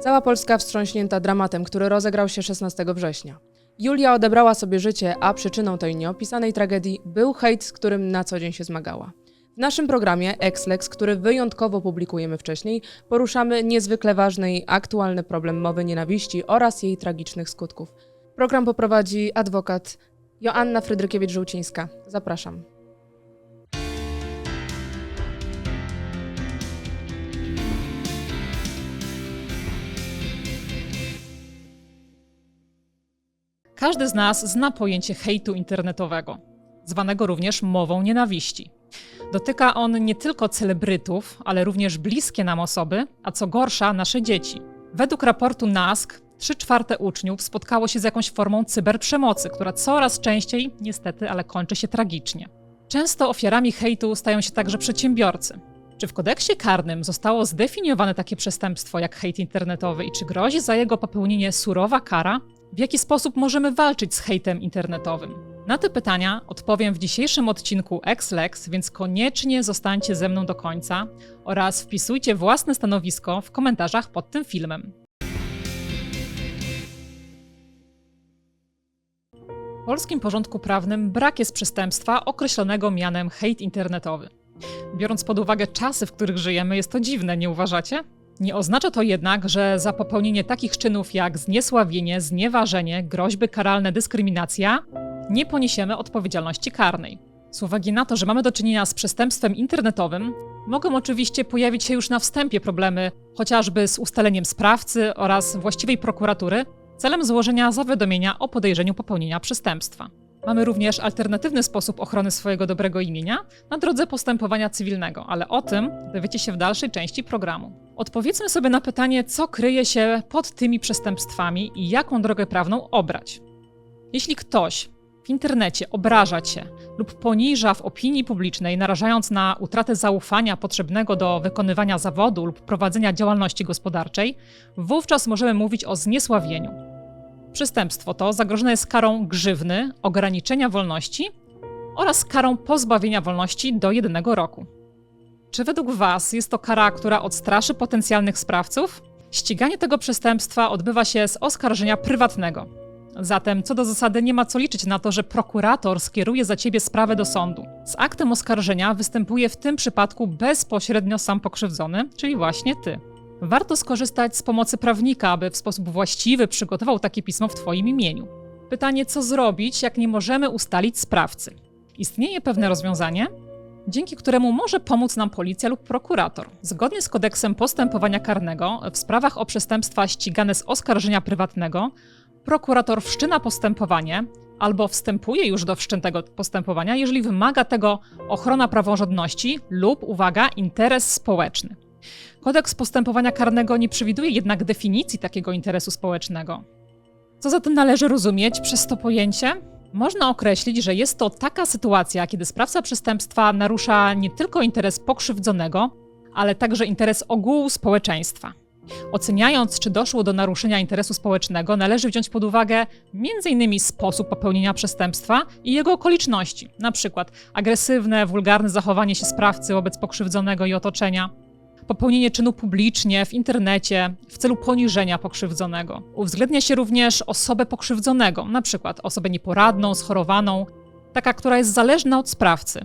Cała Polska wstrząśnięta dramatem, który rozegrał się 16 września. Julia odebrała sobie życie, a przyczyną tej nieopisanej tragedii był hejt, z którym na co dzień się zmagała. W naszym programie Exlex, który wyjątkowo publikujemy wcześniej, poruszamy niezwykle ważny i aktualny problem mowy nienawiści oraz jej tragicznych skutków. Program poprowadzi adwokat Joanna Frydrykiewicz-Żółcińska. Zapraszam. Każdy z nas zna pojęcie hejtu internetowego, zwanego również mową nienawiści. Dotyka on nie tylko celebrytów, ale również bliskie nam osoby, a co gorsza, nasze dzieci. Według raportu NASK, 3 czwarte uczniów spotkało się z jakąś formą cyberprzemocy, która coraz częściej, niestety, ale kończy się tragicznie. Często ofiarami hejtu stają się także przedsiębiorcy. Czy w kodeksie karnym zostało zdefiniowane takie przestępstwo jak hejt internetowy i czy grozi za jego popełnienie surowa kara? W jaki sposób możemy walczyć z hejtem internetowym? Na te pytania odpowiem w dzisiejszym odcinku XLEX, więc koniecznie zostańcie ze mną do końca oraz wpisujcie własne stanowisko w komentarzach pod tym filmem. W polskim porządku prawnym brak jest przestępstwa określonego mianem hejt internetowy. Biorąc pod uwagę czasy, w których żyjemy, jest to dziwne, nie uważacie? Nie oznacza to jednak, że za popełnienie takich czynów jak zniesławienie, znieważenie, groźby karalne, dyskryminacja nie poniesiemy odpowiedzialności karnej. Z uwagi na to, że mamy do czynienia z przestępstwem internetowym, mogą oczywiście pojawić się już na wstępie problemy, chociażby z ustaleniem sprawcy oraz właściwej prokuratury, celem złożenia zawiadomienia o podejrzeniu popełnienia przestępstwa. Mamy również alternatywny sposób ochrony swojego dobrego imienia na drodze postępowania cywilnego, ale o tym dowiecie się w dalszej części programu. Odpowiedzmy sobie na pytanie, co kryje się pod tymi przestępstwami i jaką drogę prawną obrać. Jeśli ktoś w internecie obraża cię lub poniża w opinii publicznej, narażając na utratę zaufania potrzebnego do wykonywania zawodu lub prowadzenia działalności gospodarczej, wówczas możemy mówić o zniesławieniu. Przestępstwo to zagrożone jest karą grzywny, ograniczenia wolności oraz karą pozbawienia wolności do jednego roku. Czy według Was jest to kara, która odstraszy potencjalnych sprawców? Ściganie tego przestępstwa odbywa się z oskarżenia prywatnego. Zatem, co do zasady, nie ma co liczyć na to, że prokurator skieruje za ciebie sprawę do sądu. Z aktem oskarżenia występuje w tym przypadku bezpośrednio sam pokrzywdzony, czyli właśnie ty. Warto skorzystać z pomocy prawnika, aby w sposób właściwy przygotował takie pismo w Twoim imieniu. Pytanie, co zrobić, jak nie możemy ustalić sprawcy? Istnieje pewne rozwiązanie, dzięki któremu może pomóc nam policja lub prokurator. Zgodnie z kodeksem postępowania karnego, w sprawach o przestępstwa ścigane z oskarżenia prywatnego, prokurator wszczyna postępowanie albo wstępuje już do wszczętego postępowania, jeżeli wymaga tego ochrona praworządności lub, uwaga, interes społeczny. Kodeks postępowania karnego nie przewiduje jednak definicji takiego interesu społecznego. Co zatem należy rozumieć przez to pojęcie? Można określić, że jest to taka sytuacja, kiedy sprawca przestępstwa narusza nie tylko interes pokrzywdzonego, ale także interes ogółu społeczeństwa. Oceniając, czy doszło do naruszenia interesu społecznego, należy wziąć pod uwagę m.in. sposób popełnienia przestępstwa i jego okoliczności, np. agresywne, wulgarne zachowanie się sprawcy wobec pokrzywdzonego i otoczenia, popełnienie czynu publicznie, w internecie, w celu poniżenia pokrzywdzonego. Uwzględnia się również osobę pokrzywdzonego, np. osobę nieporadną, schorowaną, taka, która jest zależna od sprawcy,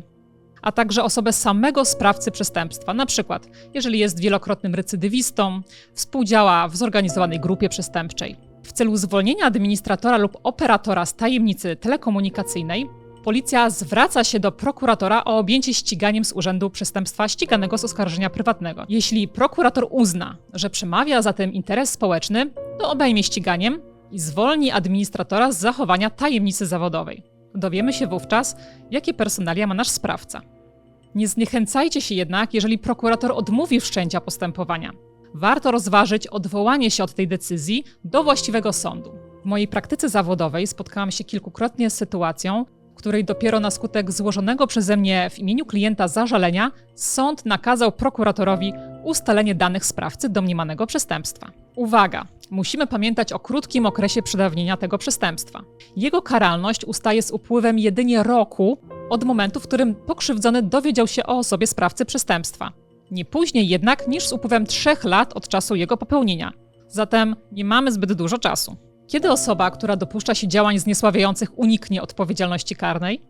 a także osobę samego sprawcy przestępstwa, np. jeżeli jest wielokrotnym recydywistą, współdziała w zorganizowanej grupie przestępczej. W celu zwolnienia administratora lub operatora z tajemnicy telekomunikacyjnej Policja zwraca się do prokuratora o objęcie ściganiem z urzędu przestępstwa ściganego z oskarżenia prywatnego. Jeśli prokurator uzna, że przemawia za tym interes społeczny, to obejmie ściganiem i zwolni administratora z zachowania tajemnicy zawodowej. Dowiemy się wówczas, jakie personalia ma nasz sprawca. Nie zniechęcajcie się jednak, jeżeli prokurator odmówi wszczęcia postępowania. Warto rozważyć odwołanie się od tej decyzji do właściwego sądu. W mojej praktyce zawodowej spotkałam się kilkukrotnie z sytuacją, której dopiero na skutek złożonego przeze mnie w imieniu klienta zażalenia sąd nakazał prokuratorowi ustalenie danych sprawcy domniemanego przestępstwa. Uwaga! Musimy pamiętać o krótkim okresie przedawnienia tego przestępstwa. Jego karalność ustaje z upływem jedynie roku od momentu, w którym pokrzywdzony dowiedział się o osobie sprawcy przestępstwa. Nie później jednak niż z upływem trzech lat od czasu jego popełnienia. Zatem nie mamy zbyt dużo czasu. Kiedy osoba, która dopuszcza się działań zniesławiających, uniknie odpowiedzialności karnej?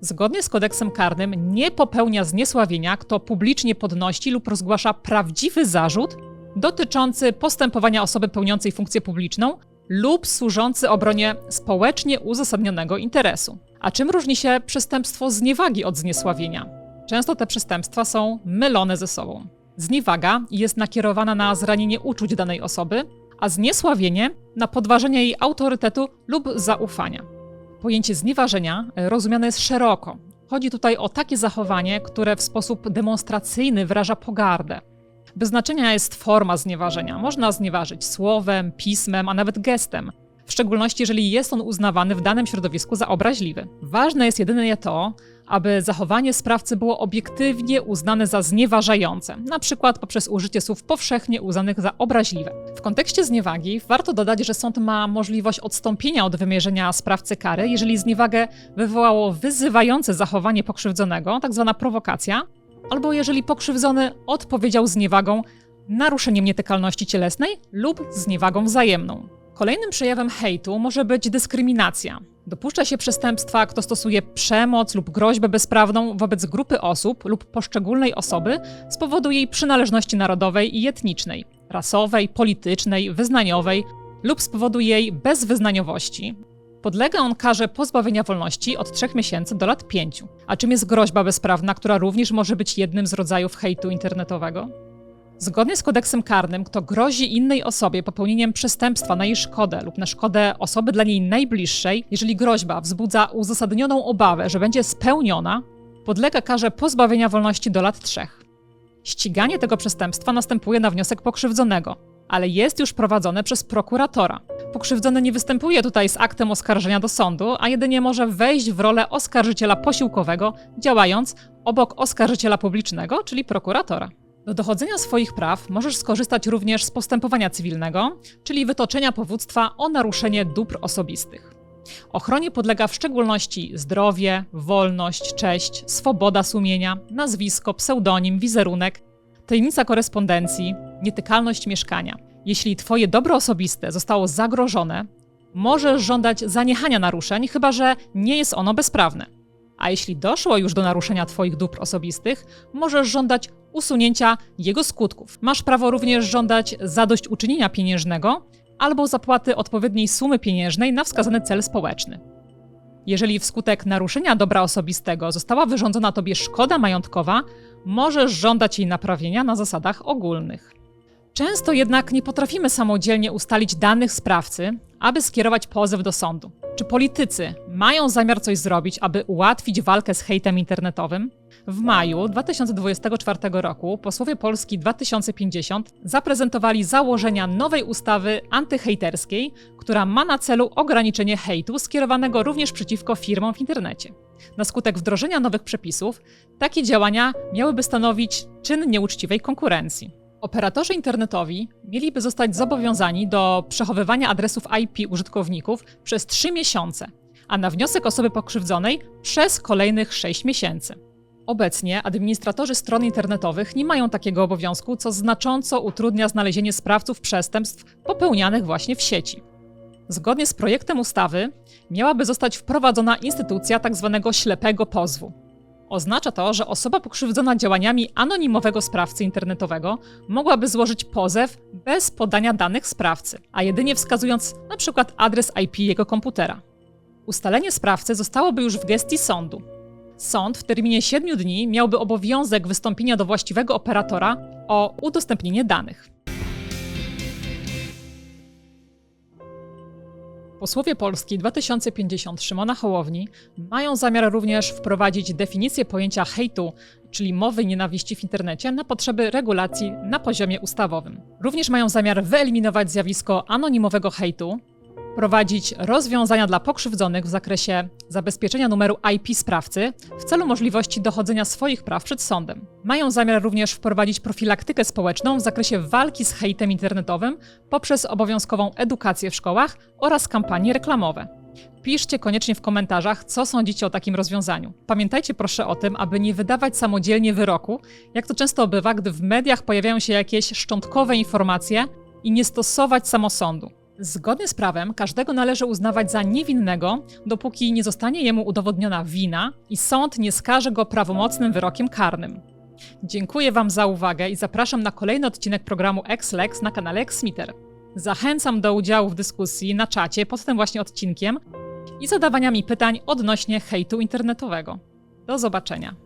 Zgodnie z kodeksem karnym nie popełnia zniesławienia, kto publicznie podnosi lub rozgłasza prawdziwy zarzut dotyczący postępowania osoby pełniącej funkcję publiczną lub służący obronie społecznie uzasadnionego interesu. A czym różni się przestępstwo zniewagi od zniesławienia? Często te przestępstwa są mylone ze sobą. Zniewaga jest nakierowana na zranienie uczuć danej osoby, a zniesławienie na podważenie jej autorytetu lub zaufania. Pojęcie znieważenia rozumiane jest szeroko. Chodzi tutaj o takie zachowanie, które w sposób demonstracyjny wyraża pogardę. Bez znaczenia jest forma znieważenia. Można znieważyć słowem, pismem, a nawet gestem. W szczególności, jeżeli jest on uznawany w danym środowisku za obraźliwy. Ważne jest jedynie to, aby zachowanie sprawcy było obiektywnie uznane za znieważające, na przykład poprzez użycie słów powszechnie uznanych za obraźliwe. W kontekście zniewagi warto dodać, że sąd ma możliwość odstąpienia od wymierzenia sprawcy kary, jeżeli zniewagę wywołało wyzywające zachowanie pokrzywdzonego, tzw. prowokacja, albo jeżeli pokrzywdzony odpowiedział zniewagą, naruszeniem nietykalności cielesnej lub zniewagą wzajemną. Kolejnym przejawem hejtu może być dyskryminacja. Dopuszcza się przestępstwa, kto stosuje przemoc lub groźbę bezprawną wobec grupy osób lub poszczególnej osoby z powodu jej przynależności narodowej i etnicznej, rasowej, politycznej, wyznaniowej lub z powodu jej bezwyznaniowości. Podlega on karze pozbawienia wolności od 3 miesięcy do lat 5. A czym jest groźba bezprawna, która również może być jednym z rodzajów hejtu internetowego? Zgodnie z kodeksem karnym, kto grozi innej osobie popełnieniem przestępstwa na jej szkodę lub na szkodę osoby dla niej najbliższej, jeżeli groźba wzbudza uzasadnioną obawę, że będzie spełniona, podlega karze pozbawienia wolności do lat trzech. Ściganie tego przestępstwa następuje na wniosek pokrzywdzonego, ale jest już prowadzone przez prokuratora. Pokrzywdzony nie występuje tutaj z aktem oskarżenia do sądu, a jedynie może wejść w rolę oskarżyciela posiłkowego, działając obok oskarżyciela publicznego, czyli prokuratora. Do dochodzenia swoich praw możesz skorzystać również z postępowania cywilnego, czyli wytoczenia powództwa o naruszenie dóbr osobistych. Ochronie podlega w szczególności zdrowie, wolność, cześć, swoboda sumienia, nazwisko, pseudonim, wizerunek, tajemnica korespondencji, nietykalność mieszkania. Jeśli Twoje dobro osobiste zostało zagrożone, możesz żądać zaniechania naruszeń, chyba że nie jest ono bezprawne. A jeśli doszło już do naruszenia Twoich dóbr osobistych, możesz żądać usunięcia jego skutków. Masz prawo również żądać zadośćuczynienia pieniężnego albo zapłaty odpowiedniej sumy pieniężnej na wskazany cel społeczny. Jeżeli wskutek naruszenia dobra osobistego została wyrządzona Tobie szkoda majątkowa, możesz żądać jej naprawienia na zasadach ogólnych. Często jednak nie potrafimy samodzielnie ustalić danych sprawcy, aby skierować pozew do sądu. Czy politycy mają zamiar coś zrobić, aby ułatwić walkę z hejtem internetowym? W maju 2024 roku posłowie Polski 2050 zaprezentowali założenia nowej ustawy antyhejterskiej, która ma na celu ograniczenie hejtu skierowanego również przeciwko firmom w internecie. Na skutek wdrożenia nowych przepisów, takie działania miałyby stanowić czyn nieuczciwej konkurencji. Operatorzy internetowi mieliby zostać zobowiązani do przechowywania adresów IP użytkowników przez 3 miesiące, a na wniosek osoby pokrzywdzonej przez kolejnych 6 miesięcy. Obecnie administratorzy stron internetowych nie mają takiego obowiązku, co znacząco utrudnia znalezienie sprawców przestępstw popełnianych właśnie w sieci. Zgodnie z projektem ustawy miałaby zostać wprowadzona instytucja tzw. ślepego pozwu. Oznacza to, że osoba pokrzywdzona działaniami anonimowego sprawcy internetowego mogłaby złożyć pozew bez podania danych sprawcy, a jedynie wskazując np. adres IP jego komputera. Ustalenie sprawcy zostałoby już w gestii sądu. Sąd w terminie 7 dni miałby obowiązek wystąpienia do właściwego operatora o udostępnienie danych. Posłowie Polski 2050 Szymona Hołowni mają zamiar również wprowadzić definicję pojęcia hejtu, czyli mowy nienawiści w internecie, na potrzeby regulacji na poziomie ustawowym. Również mają zamiar wyeliminować zjawisko anonimowego hejtu, prowadzić rozwiązania dla pokrzywdzonych w zakresie zabezpieczenia numeru IP sprawcy w celu możliwości dochodzenia swoich praw przed sądem. Mają zamiar również wprowadzić profilaktykę społeczną w zakresie walki z hejtem internetowym poprzez obowiązkową edukację w szkołach oraz kampanie reklamowe. Piszcie koniecznie w komentarzach, co sądzicie o takim rozwiązaniu. Pamiętajcie proszę o tym, aby nie wydawać samodzielnie wyroku, jak to często bywa, gdy w mediach pojawiają się jakieś szczątkowe informacje, i nie stosować samosądu. Zgodnie z prawem każdego należy uznawać za niewinnego, dopóki nie zostanie jemu udowodniona wina i sąd nie skaże go prawomocnym wyrokiem karnym. Dziękuję Wam za uwagę i zapraszam na kolejny odcinek programu Ex-Lex na kanale Exmiter. Zachęcam do udziału w dyskusji na czacie pod tym właśnie odcinkiem i zadawania mi pytań odnośnie hejtu internetowego. Do zobaczenia.